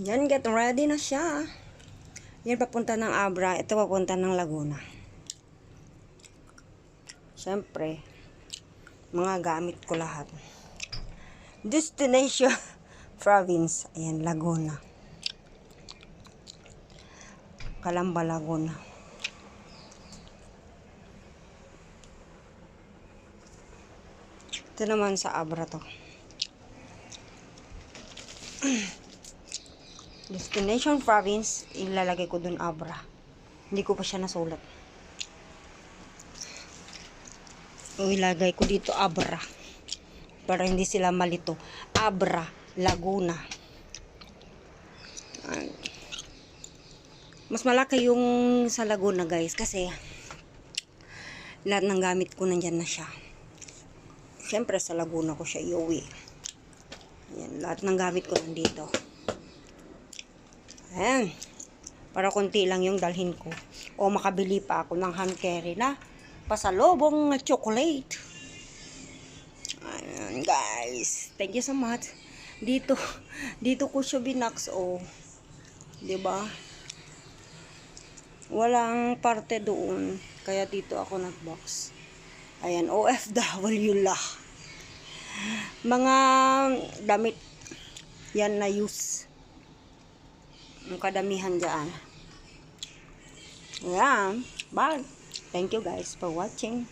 Yan, get ready na siya. Yan, papunta ng Abra. Ito, papunta ng Laguna. Siyempre, mga gamit ko lahat. Destination province. Ayan, Laguna. Calamba, Laguna. Ito naman sa Abra to. Destination province, ilalagay ko dun Abra. Hindi ko pa siya nasulat. O ilagay ko dito Abra. Para hindi sila malito. Abra, Laguna. Mas malaki yung sa Laguna guys kasi lahat ng gamit ko nandyan na siya. Siyempre sa Laguna ko siya iuwi. Ayan, lahat ng gamit ko nandito. Ayan. Para konti lang yung dalhin ko. O makabili pa ako ng hand carry na pasalobong chocolate. Ayan, guys. Thank you so much. Dito, dito ko siya binax, o. 'Di ba? Walang parte doon. Kaya dito ako nagbox. Ayan, OFW lah. Mga damit yan na use. Ang kadamihan dyan. Ayan. Bye. Thank you guys for watching.